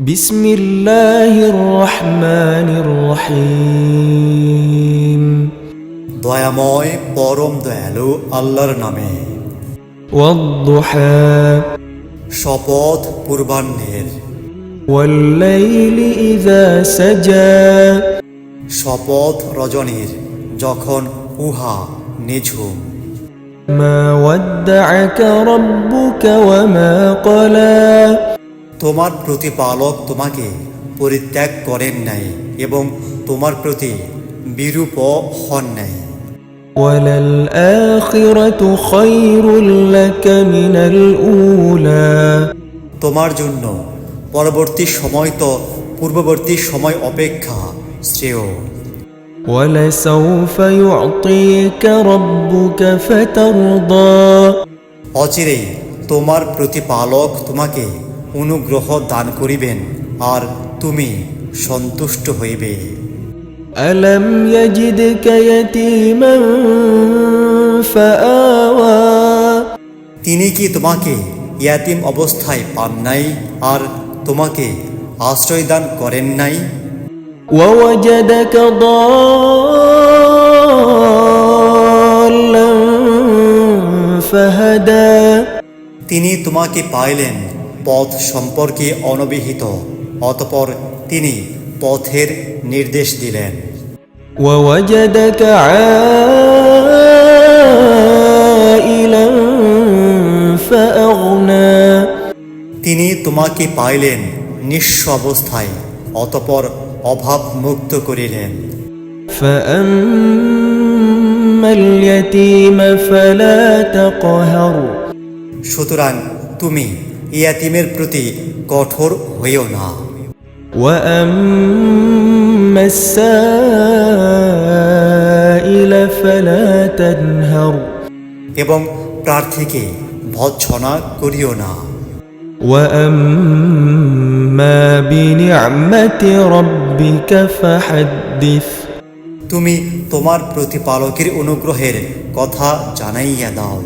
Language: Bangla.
بسم الله الرحمن الرحيم দয়াময় পরম দয়ালু আল্লাহর নামে والضحى শপথ পূর্বাহ্নের والليل إذا سجى শপথ রজনীর যখন উহা নিঝুম ما ودعك ربك وما قلى তোমার প্রতিপালক তোমাকে পরিত্যাগ করেন নাই এবং তোমার প্রতি বিরূপ হন নাই। তোমার জন্য পরবর্তী সময় তো পূর্ববর্তী সময় অপেক্ষা শ্রেয়। অচিরেই তোমার প্রতিপালক তোমাকে অনুগ্রহ দান করিবেন আর তুমি সন্তুষ্ট হইবে ألم يجدك يتيما فآوى তিনি কি তোমাকে ইয়াতিম অবস্থায় পান নাই আর তোমাকে আশ্রয় দান করেন নাই ووجدك ضالا فهدى তিনি তোমাকে পাইলেন পথ সম্পর্কে অনবিহিত অতপর তিনি পথের নির্দেশ দিলেন ووجدك عائلا فأغنى তিনি তোমাকে পাইলেন নিঃস্ব অবস্থায় অতপর অভাব মুক্ত করিলেন فأما اليتيم فلا تقهر সুতরাং তুমি ইয়াতিমের প্রতি কঠোর হইও না وأما السائل فلا تنهر এবং প্রার্থীকে ভৎসনা করিও না وأما بنعمة ربك فحدث তুমি তোমার প্রতিপালকের অনুগ্রহের কথা জানাইয়া দাও